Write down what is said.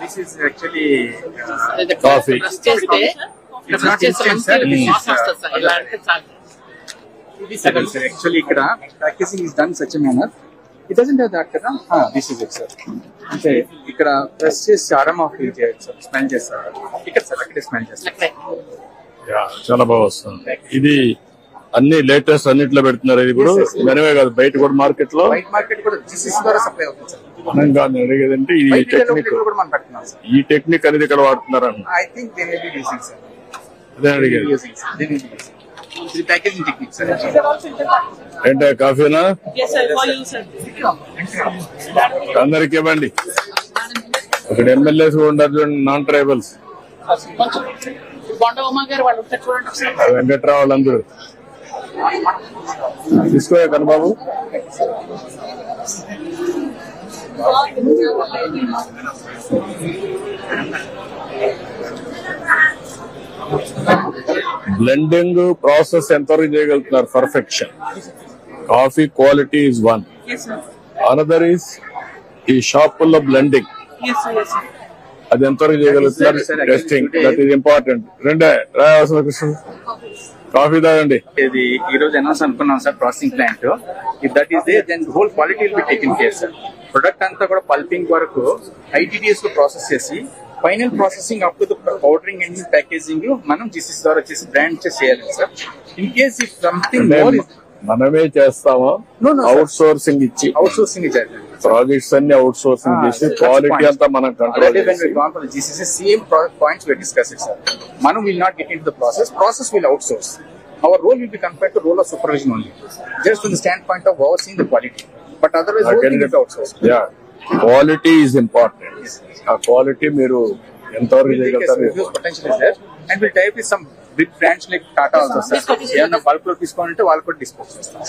This is actually Coffee. Brush చేస్తే It's not instant, sir. This is, చాలు ఇది సగం సార్ యాక్చువల్లీ ఇక్కడ packaging is done such manner it doesn't have that కదా this is it sir అంటే ఇక్కడ press చేసి అరమా ఫీల్ చేయొచ్చు సార్ స్మెల్ చేస్తారు? ఇక్కడ సార్ అక్కడే స్మెల్ చేస్తారు? చాలా బాగా వస్తుంది. ఇది అన్ని లేటెస్ట్ అన్నిట్లో పెడుతున్నారు ఇది yes. మనమే కాదు బయట కూడా మార్కెట్లో వైట్ మార్కెట్ కూడా జిసిసి ద్వారా సప్లై అవుతుంది సార్ మనం కాదు అడిగేదంటే ఈ టెక్నిక్ కూడా మనం పెడుతున్నాం సార్ ఈ టెక్నిక్ అనేది ఇక్కడ అదే అడిగేది సార్ ఏంటో కాఫీనా Yes, sir. For you, sir. అందరికి ఇవ్వండి ఇక్కడ ఎమ్మెల్యేస్ కూడా ఉంటారు చూడండి నాన్ ట్రైబల్స్. వెంకట్రావు వాళ్ళందరూ తీసుకో కనబాబు బ్లెండింగ్ ప్రాసెస్ ఎంతవరకు చేయగలుగుతున్నారు? Perfection coffee quality is one. Another is ఈ షాపుల్లో బ్లెండింగ్ అది ఎంతవరకు చేయగలుగుతున్నారు? టెస్టింగ్ దట్ ఈస్ ఇంపార్టెంట్ రెండే. రాయవలసిన కృష్ణ కాఫీ తాగండి. ఇది ఈ రోజు అనౌన్స్ అనుకున్నాం sir processing plant if that is they then whole quality will be taken care sir product అంతా కూడా పల్పింగ్ వరకు ఐటీడీఎస్లో ప్రాసెస్ చేసి final processing up to powdering and packaging మనం జీసీసీ ద్వారా చేసి బ్రాండ్ చేయాలి sir in case if something more మనమే చేస్తామా. అవుట్ సోర్సింగ్ ఇచ్చి. అవుట్ సోర్సింగ్ చేయాలి ప్రాజెక్ట్స్ అన్ని అవుట్ సోర్సింగ్ Ah, చేసి క్వాలిటీ. అంతా మనం control we discussed it, sir. Manu will not get into the process. Process will outsource. Our role will be compared to role of supervision only, just from the standpoint of overseeing the quality. But otherwise, whole thing is outsourced. Yeah quality is important ఆ quality మీరు ఎంతవరకు చేయగలుగుతారు is there, and we'll type with some big brands like Tata also, sir. ఏమన్నా బల్క్లో తీసుకోవాలంటే వాళ్ళు కూడా dispose చేస్తాం